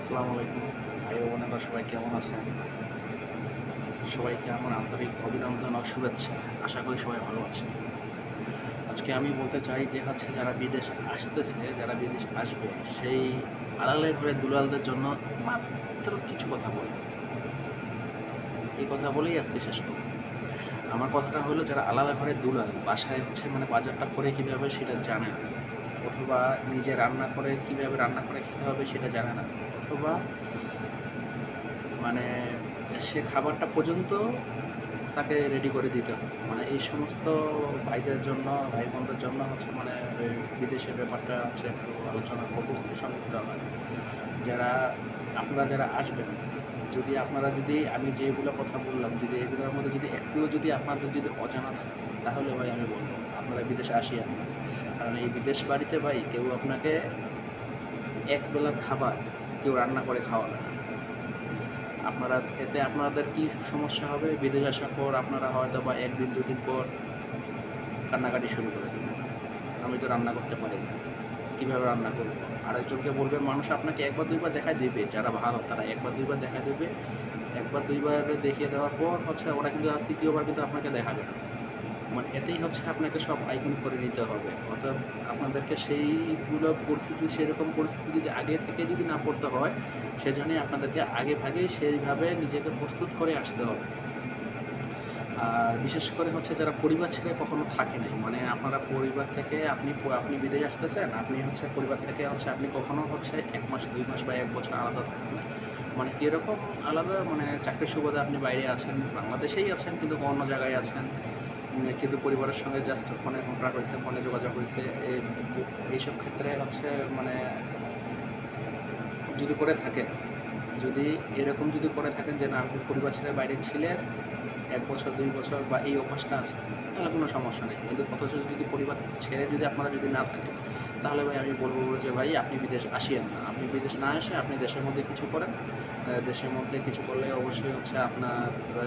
আসসালামু আলাইকুম। ভাই বোনেরা, সবাই কেমন আছেন? সবাইকে আমার আন্তরিক অভিনন্দন ও শুভেচ্ছা। আশা করি সবাই ভালো আছে আজকে আমি বলতে চাই যে হচ্ছে যারা বিদেশ আসতেছে, যারা বিদেশ আসবে, সেই আলালে ঘরে দুলালদের জন্য মাত্র কিছু কথা বলব। এই কথা বলেই আজকে শেষ করব। আমার কথাটা হলো, যারা আলাদা ঘরে দুলাল, বাসায় হচ্ছে মানে বাজারটা করে কীভাবে সেটা জানে না। অথবা নিজে রান্না করে, কীভাবে রান্না করে খেতে হবে সেটা জানে না। অথবা মানে সে খাবারটা পর্যন্ত তাকে রেডি করে দিতে হবে। মানে এই সমস্ত ভাইদের জন্য ভাই বোনদের জন্য হচ্ছে মানে বিদেশের ব্যাপারটা হচ্ছে একটু আলোচনা করব, খুব সংক্ষিপ্ত আকারে। যারা, আপনারা যারা আসবেন, যদি আপনারা যদি, আমি যেগুলো কথা বললাম, যদি এগুলোর মধ্যে যদি একটুও যদি আপনাদের যদি অজানা থাকে, তাহলে ভাই আমি বলব। আপনারা বিদেশে আসিয়েন না কারণ এই বিদেশ বাড়িতে ভাই কেউ আপনাকে এক বেলার খাবার কেউ রান্না করে খাওয়াবে না। আপনারা, এতে আপনাদের কি সমস্যা হবে? বিদেশ আসার পর আপনারা হয়তো বা একদিন, দুদিন পর কান্নাকাটি শুরু করে দেবেন। আমি তো রান্না করতে পারি না। কীভাবে রান্না করব? আরেকজনকে বলবে, মানুষ আপনাকে একবার, দুইবার দেখা দেবে। যারা ভালো, তারা একবার, দুইবার দেখা দেবে। একবার, দুইবার দেখিয়ে দেওয়ার পর হচ্ছে ওরা কিন্তু আর তৃতীয়বার কিন্তু আপনাকে দেখাবে না। মানে এতেই হচ্ছে আপনাকে সব আইকন করে নিতে হবে। অর্থাৎ আপনাদেরকে সেইগুলো পরিস্থিতি, সেরকম পরিস্থিতি যদি আগে থেকে যদি না পড়তে হয়, সেজন্যই আপনাদেরকে আগে ভাগেই সেইভাবে নিজেকে প্রস্তুত করে আসতে হবে। আর বিশেষ করে হচ্ছে যারা পরিবার ছেড়ে কখনো থাকে নাই মানে আপনারা পরিবার থেকে আপনি আপনি বিদেশ আসতেছেন, আপনি হচ্ছে পরিবার থেকে হচ্ছে আপনি কখনো হচ্ছে এক মাস, দুই মাস বা এক বছর আলাদা থাকেন না। মানে কীরকম আলাদা মানে চাকরির সুবাদে আপনি বাইরে আছেন, বাংলাদেশেই আছেন, কিন্তু অন্য জায়গায় আছেন। কিন্তু পরিবারের সঙ্গে জাস্ট ফোনে কন্ট্রাক্ট হয়েছে ফোনে যোগাযোগ হয়েছে। এইসব ক্ষেত্রে হচ্ছে মানে যদি করে থাকেন, যদি এরকম যদি করে থাকেন যে না পরিবার ছেড়ে বাইরে ছিলেন এক বছর, দুই বছর বা এই অভ্যাসটা আছে, তাহলে কোনো সমস্যা নেই। কিন্তু অথচ যদি পরিবার ছেড়ে যদি আপনারা যদি না থাকেন তাহলে ভাই আমি বলব যে ভাই আপনি বিদেশ আসিয়েন না। আপনি বিদেশ না এসে আপনি দেশের মধ্যে কিছু করেন। দেশের মধ্যে কিছু করলে অবশ্যই হচ্ছে আপনার,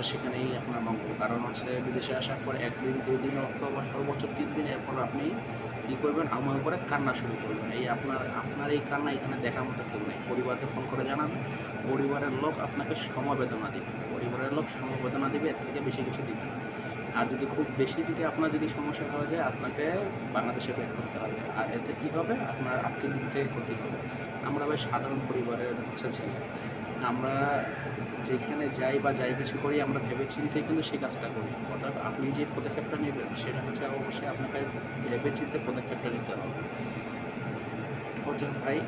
সেখানেই আপনার মঙ্গল। কারণ হচ্ছে বিদেশে আসার পর একদিন দুই দিন অথবা সর্বোচ্চ তিন দিন এরপর আপনি কী করবেন? আমার করে কান্না শুরু করবেন। এই আপনার আপনার এই কান্না এখানে দেখার মতো কেউ নেই। পরিবারকে ফোন করে জানাবেন পরিবারের লোক আপনাকে সমবেদনা দিবে। পরিবারের লোক সমবেদনা দিবে থেকে বেশি কিছু দিবে না আর যদি খুব বেশি যদি আপনার যদি সমস্যা হয়ে যায়, আপনাকে বাংলাদেশে ব্যাক করতে হবে। আর এতে কী হবে? আপনার আর্থিক দিক থেকে ক্ষতি হবে। আমরা ভাই সাধারণ পরিবারের হচ্ছে ছেলে। আমরা যেখানে যাই বা যাই কিছু করি, আমরা ভেবে চিন্তে কিন্তু সেই কাজটা করি। অর্থাৎ আপনি যে পদক্ষেপটা নেবেন, সেটা হচ্ছে অবশ্যই আপনাকে ভেবে চিন্তে পদক্ষেপটা নিতে হবে। অতএব ভাই